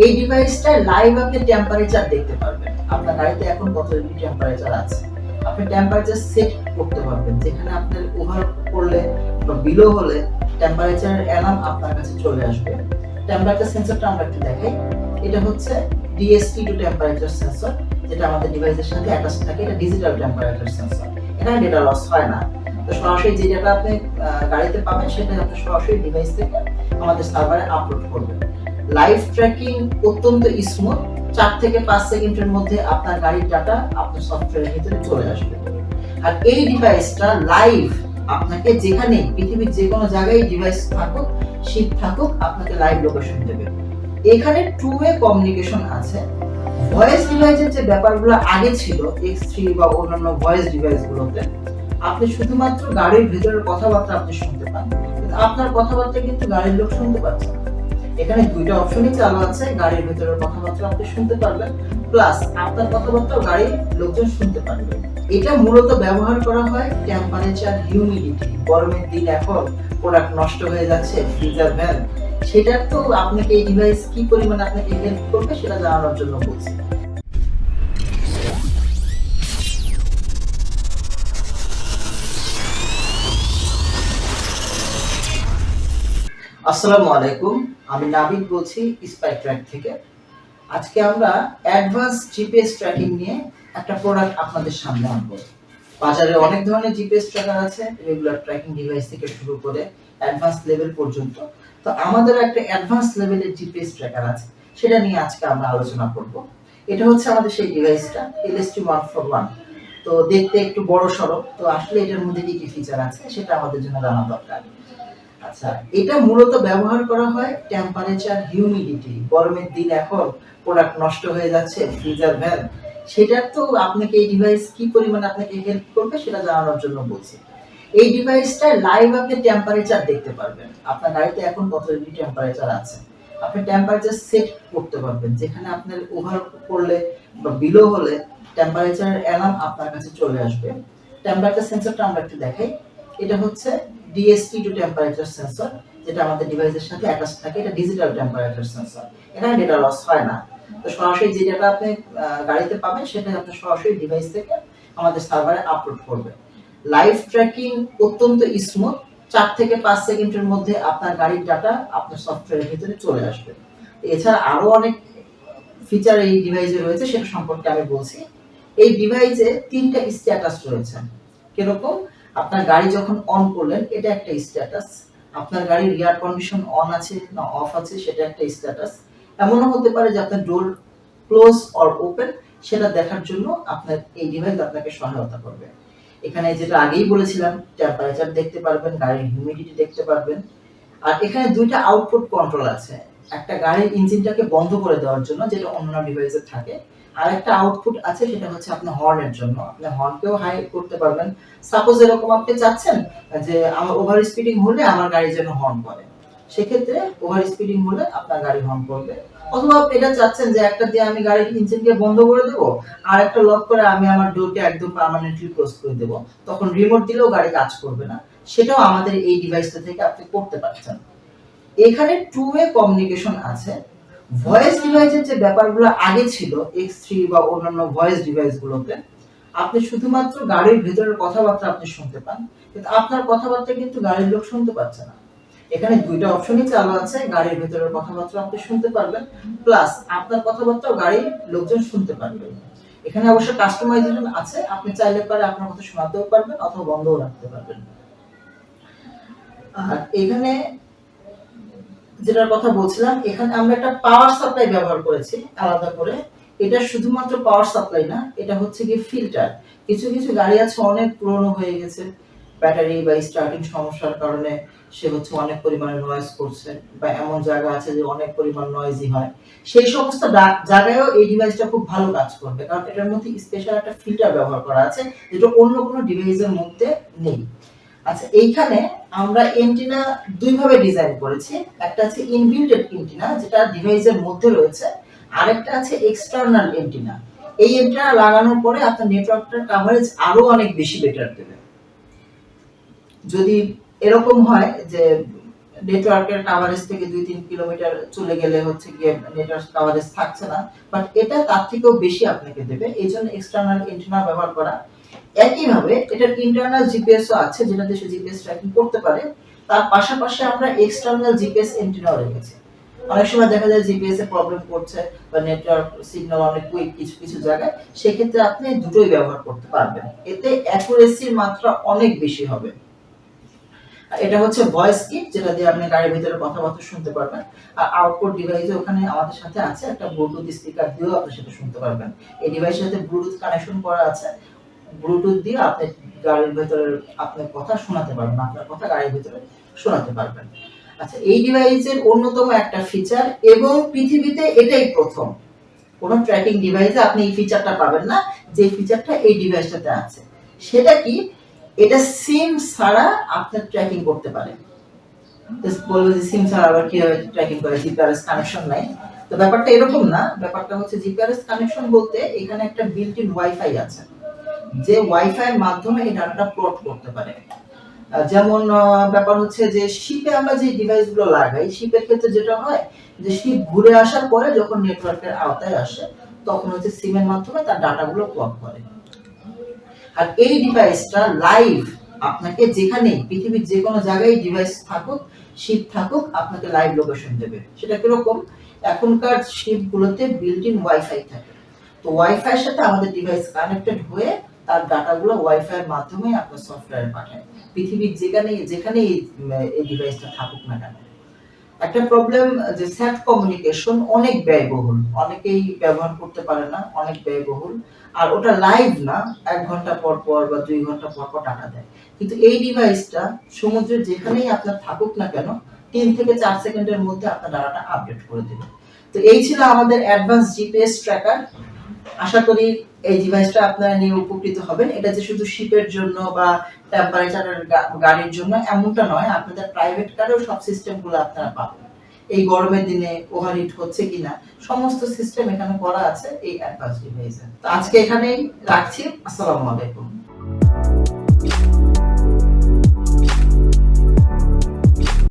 এই ডিভাইসটা লাইভ আপনি টেম্পারেচার দেখতে পারবেন। আপনার গাড়িতে এখন কত ডিগ্রি টেম্পারেচার আছে? আপনি টেম্পারেচার সেট করতে পারবেন। যেখানে আপনার ওভার করলে বা বিলো হলে টেম্পারেচার অ্যালার্ম আপনার কাছে চলে আসবে। টেম্পারেচার সেন্সরটা আমরা একটু দেখাই। এটা হচ্ছে ডিএসটি টু টেম্পারেচার সেন্সর যেটা আমাদের ডিভাইসের সাথে অ্যাটাচ থাকে। এটা ডিজিটাল টেম্পারেচার সেন্সর এখানে ডেটা লস হয় না। তো সরাসরি যে ডেটা আপনি গাড়িতে পাবেন, সেটা আপনি সরাসরি ডিভাইস থেকে আমাদের সার্ভারে আপলোড করবেন। লাইভ ট্র্যাকিং অত্যন্ত স্মুথ চার থেকে পাঁচ সেকেন্ডের মধ্যে আপনার গাড়ির ডাটা আপনার সফটওয়্যারের ভিতরে চলে আসবে। আর এই ডিভাইসটা লাইভ আপনাকে যেখানে পৃথিবীর যে কোনো জায়গায় ডিভাইস থাকুক শীত থাকুক, আপনাকে লাইভ লোকেশন দেবে। এখানে টু ওয়ে কমিউনিকেশন আছে। ভয়েস ডিভাইসের যে ব্যাপারগুলো আগে ছিল এক্স থ্রি বা অন্যান্য ভয়েস ডিভাইসগুলোতে আপনি শুধুমাত্র গাড়ির ভিতরের কথাবার্তা আপনি শুনতে পান। কিন্তু আপনার কথাবার্তা কিন্তু গাড়ির লোক শুনতে পাচ্ছে না। এখানে দুইটা অপশনই চালু আছে, গাড়ির ভেতরের কথাবার্তা আপনি শুনতে পারবেন প্লাস আপনার কথাবার্তাও গাড়ির লোকজন শুনতে পারবে। এটা মূলত ব্যবহার করা হয় টেম্পারেচার হিউমিডিটি গরমের দিন এখন প্রোডাক্ট নষ্ট হয়ে যাচ্ছে ফ্রিজার ভ্যান সেটার তো আপনাকে এই ডিভাইস কি পরিমাণে আপনাকে হেল্প করবে সেটা জানানোর জন্য বলছি। আসসালামু আলাইকুম, আমি নাবিদ বলছি স্পাই ট্র্যাক থেকে। আজকে আমরা অ্যাডভান্স জিপিএস ট্র্যাকিং নিয়ে একটা প্রোডাক্ট আপনাদের সামনে আনব। বাজারে অনেক ধরনের জিপিএস ট্র্যাকার আছে রেগুলার ট্র্যাকিং ডিভাইস থেকে শুরু করে অ্যাডভান্স লেভেল পর্যন্ত। তো আমাদের একটা অ্যাডভান্স লেভেলের জিপিএস ট্র্যাকার আছে, সেটা নিয়ে আজকে আমরা আলোচনা করব। এটা হচ্ছে আমাদের সেই ডিভাইসটা এলএসটি ওয়ান ফোর ওয়ান তো দেখতে একটু বড় সড়ো তো আসলে এটার মধ্যে কি কি ফিচার আছে, সেটা আমাদের জন্য জানা দরকার। আচ্ছা এটা মূলত ব্যবহার করা হয় টেম্পারেচার হিউমিডিটি গরমের দিন এখন প্রোডাক্ট নষ্ট হয়ে যাচ্ছে ফ্রিজার ভ্যান সেটার তো আপনাকে এই ডিভাইস কি পরিমাণে আপনাকে হেল্প করবে সেটা জানানোর জন্য বলছি। এই ডিভাইসটা লাইভ আপনি টেম্পারেচার দেখতে পারবেন। আপনার গাড়িতে এখন কত ডিগ্রি টেম্পারেচার আছে? আপনি টেম্পারেচার সেট করতে পারবেন। যেখানে আপনার ওভার করলে বা বিলো হলে টেম্পারেচার অ্যালার্ম আপনার কাছে চলে আসবে। টেম্পারেচার সেন্সরটা আমরা একটু দেখাই। এটা হচ্ছে ডিএসটি টু টেম্পারেচার সেন্সর যেটা আমাদের ডিভাইসের সাথে অ্যাটাচ থাকে, এটা ডিজিটাল টেম্পারেচার সেন্সর এখানে ডেটা লস হয় না। তো সরাসরি যে ডেটা আপনি গাড়িতে পাবেন, সেটা আপনি সরাসরি ডিভাইস থেকে আমাদের সার্ভারে আপলোড করবেন। লাইভ ট্র্যাকিং অত্যন্ত স্মুথ চার থেকে পাঁচ সেকেন্ডের মধ্যে আপনার গাড়ির ডাটা আপনার সফটওয়্যারের ভিতরে চলে আসবে। এছাড়া আরও অনেক ফিচার এই ডিভাইসে রয়েছে, সেটা সম্পর্কে আমি বলছি। এই ডিভাইসে তিনটা স্ট্যাটাস রয়েছে। কীরকম? আপনার গাড়ি যখন অন করলেন, এটা একটা স্ট্যাটাস আপনার গাড়ির এয়ার কন্ডিশন অন আছে না অফ আছে, সেটা একটা স্ট্যাটাস এমনও হতে পারে যে আপনার ডোর ক্লোজ অর ওপেন সেটা দেখার জন্য আপনার এই ডিভাইস আপনাকে সহায়তা করবে। এখানে যেটা আগেই বলেছিলাম টেম্পারেচার দেখতে পারবেন, গাড়ির হিউমিডিটি দেখতে পারবেন। আর এখানে দুইটা আউটপুট কন্ট্রোল আছে। একটা গাড়ির ইঞ্জিনটাকে বন্ধ করে দেওয়ার জন্য যেটা অন্য ডিভাইসে থাকে। আর একটা আউটপুট আছে, সেটা হচ্ছে আপনার হর্নের জন্য। আপনি হর্নকেও হাই করতে পারবেন। সাপোজ এরকম আপনি চাচ্ছেন যে আমার ওভার স্পিডিং হলে আমার গাড়ি যেন হর্ন করে। সেক্ষেত্রে ওভার স্পিডিং হলে আপনার গাড়ি হর্ন করবে। অথবা আপনি এটা চাচ্ছেন যে একটা দিয়ে আমি গাড়ির ইঞ্জিনকে বন্ধ করে দেবো, আর একটা লক করে আমি আমার ডোরকে একদম পার্মানেন্টলি ক্লোজ করে দেবো। তখন রিমোট দিলেও গাড়ি কাজ করবে না। সেটাও আমাদের এই ডিভাইসটা থেকে আপনি করতে পারছেন। এখানে টু ওয়ে কমিউনিকেশন আছে। ভয়েস ডিভাইসের যে ব্যাপারগুলো আগে ছিল এক্স থ্রি বা অন্যান্য ভয়েস ডিভাইসগুলোতে আপনি শুধুমাত্র গাড়ির ভেতরের কথাবার্তা আপনি শুনতে পান, কিন্তু আপনার কথাবার্তা কিন্তু গাড়ির লোক শুনতে পাচ্ছে না। এখানে দুইটা অপশনই চালু আছে, গাড়ির ভেতরের কথাবার্তা আপনি শুনতে পারবেন প্লাস আপনার কথাবার্তাও গাড়ির লোকজন শুনতে পারবে। এখানে অবশ্য কাস্টমাইজেশন আছে, আপনি চাইলে পারে আপনার কথা শোনাতেও পারবেন অথবা বন্ধও রাখতে পারবেন। আর এখানে যেটার কথা বলছিলাম, এখানে আমরা একটা পাওয়ার সাপ্লাই ব্যবহার করেছি, আলাদা করে। এটা শুধুমাত্র পাওয়ার সাপ্লাই না, এটা হচ্ছে কি ফিল্টার কিছু কিছু গাড়ি আছে অনেক পুরনো হয়ে গেছে। ব্যাটারি বা স্টার্টিং সমস্যার কারণে সে হচ্ছে অনেক পরিমাণে নয়েজ করছে বা এমন জায়গা আছে যে অনেক পরিমাণ নয়েজি হয়। সেই সমস্ত জায়গায়ও এই ডিভাইসটা খুব ভালো কাজ করবে, কারণ এটার মধ্যে স্পেশাল একটা ফিল্টার ব্যবহার করা আছে, যেটা অন্য কোনো ডিভাইসের মধ্যে নেই। আচ্ছা এইখানে আমরা এন্টিনা দুইভাবে ডিজাইন করেছি। একটা আছে ইনবিল্টেড এন্টিনা যেটা ডিভাইসের মধ্যে রয়েছে। আরেকটা আছে এক্সটার্নাল এন্টিনা এই এন্টিনা লাগানোর পরে আপনার নেটওয়ার্কটার কভারেজ আরও অনেক বেশি বেটার দেবে। যদি এরকম হয় যে নেটওয়ার্কের কাভারেজ থেকে দুই তিন কিলোমিটার চলে গেলে হচ্ছে গিয়ে নেটওয়ার্ক কাভারেজ থাকছে না বাট এটা তার থেকেও বেশি আপনাকে দেবে। এই জন্য এক্সটার্নাল এন্টিনা ব্যবহার করা একইভাবে এটার ইন্টারনাল জিপিএসও আছে যেটা দেশে জিপিএস ট্র্যাকিং করতে পারে। তার পাশাপাশি আমরা এক্সটার্নাল জিপিএস এন্টিনাও রেখেছি। অনেক সময় দেখা যায় জিপিএস এ প্রবলেম করছে বা নেটওয়ার্ক সিগন্যাল অনেক উইক কিছু কিছু জায়গায়। সেক্ষেত্রে আপনি দুটোই ব্যবহার করতে পারবেন। এতে অ্যাকুরেসির মাত্রা অনেক বেশি হবে। এটা হচ্ছে ভয়েস কিট যেটা দিয়ে আপনি গাড়ির ভিতরে কথাবার্তা শুনতে পারবেন। আর আউটপুট ডিভাইসে ওখানে আমাদের সাথে আছে। একটা ব্লুটুথ স্পিকার দিয়েও আপনি সেটা শুনতে পারবেন। এই ডিভাইসের সাথে ব্লুটুথ কানেকশন করা আছে। ব্লুটুথ দিয়ে আপনি গাড়ির ভেতরে আপনার কথা শোনাতে পারবেন, আপনার কথা গাড়ির ভিতরে শোনাতে পারবেন। আচ্ছা এই ডিভাইসের অন্যতম একটা ফিচার এবং পৃথিবীতে এটাই প্রথম। কোনো ট্র্যাকিং ডিভাইসে আপনি এই ফিচারটা পাবেন না, যে ফিচারটা এই ডিভাইসটাতে আছে। সেটা কি? এটা সিম ছাড়া আপনার ট্র্যাকিং করতে পারে। বলবে যে সিম ছাড়া আবার কীভাবে ট্র্যাকিং করে? জিপিআরএস কানেকশন নাই। তো ব্যাপারটা এরকম না, ব্যাপারটা হচ্ছে জিপিআরএস কানেকশন বলতে এখানে একটা বিল্ট ইন ওয়াইফাই আছে। যে ওয়াইফাই এর মাধ্যমে এই ডাটাটা প্লট করতে পারে। যেমন ব্যাপার হচ্ছে যে শিপে আমরা যে ডিভাইসগুলো লাগাই শিপের ক্ষেত্রে যেটা হয় যে শিপ ঘুরে আসার পরে যখন নেটওয়ার্কের আওতায় আসে, তখন হচ্ছে সিমের মাধ্যমে তার ডাটাগুলো প্লট করে। আর এই ডিভাইসটা লাইভ আপনাকে যেখানে পৃথিবীর যে কোনো জায়গায় ডিভাইস থাকুক শিপ থাকুক, আপনাকে লাইভ লোকেশন দেবে। সেটা কীরকম? এখনকার শিপগুলোতে বিল্ট ইন ওয়াইফাই থাকে। তো ওয়াইফাই এর সাথে আমাদের ডিভাইস কানেক্টেড হয়ে তার ডাটাগুলো ওয়াইফাই এর মাধ্যমে আপনার সফটওয়্যারে পাঠায়। পৃথিবীর যেখানে যেখানে এই ডিভাইসটা থাকুক না কেন। একটা প্রবলেম যে স্যাট কমিউনিকেশন অনেক ব্যয়বহুল। অনেকেই ব্যবহার করতে পারে না, অনেক ব্যয়বহুল। আর ওটা লাইভ না, এক ঘণ্টা পর পর বা দুই ঘণ্টা পর পর টাকা দেয়। কিন্তু এই ডিভাইসটা সমুদ্রের যেখানেই আপনার থাকুক না কেন, তিন থেকে চার সেকেন্ডের মধ্যে আপনার ডাটাটা আপডেট করে দেবে। তো এই ছিল আমাদের অ্যাডভান্স জিপিএস ট্র্যাকার আশা করি এই ডিভাইসটা আপনারা নিয়ে উপকৃত হবেন। এটা যে শুধু শিপের জন্য বা টেম্পারেচারের গাড়ির জন্য এমনটা নয়, আপনাদের প্রাইভেট কারেও সব সিস্টেমগুলো আপনারা পাবেন। এই গরমের দিনে ওভারহিট হচ্ছে কিনা, সমস্ত সিস্টেম এখানে করা আছে এই অ্যাডভান্স ডিভাইসে তো আজকে এখানেই রাখছি। আসসালামু আলাইকুম।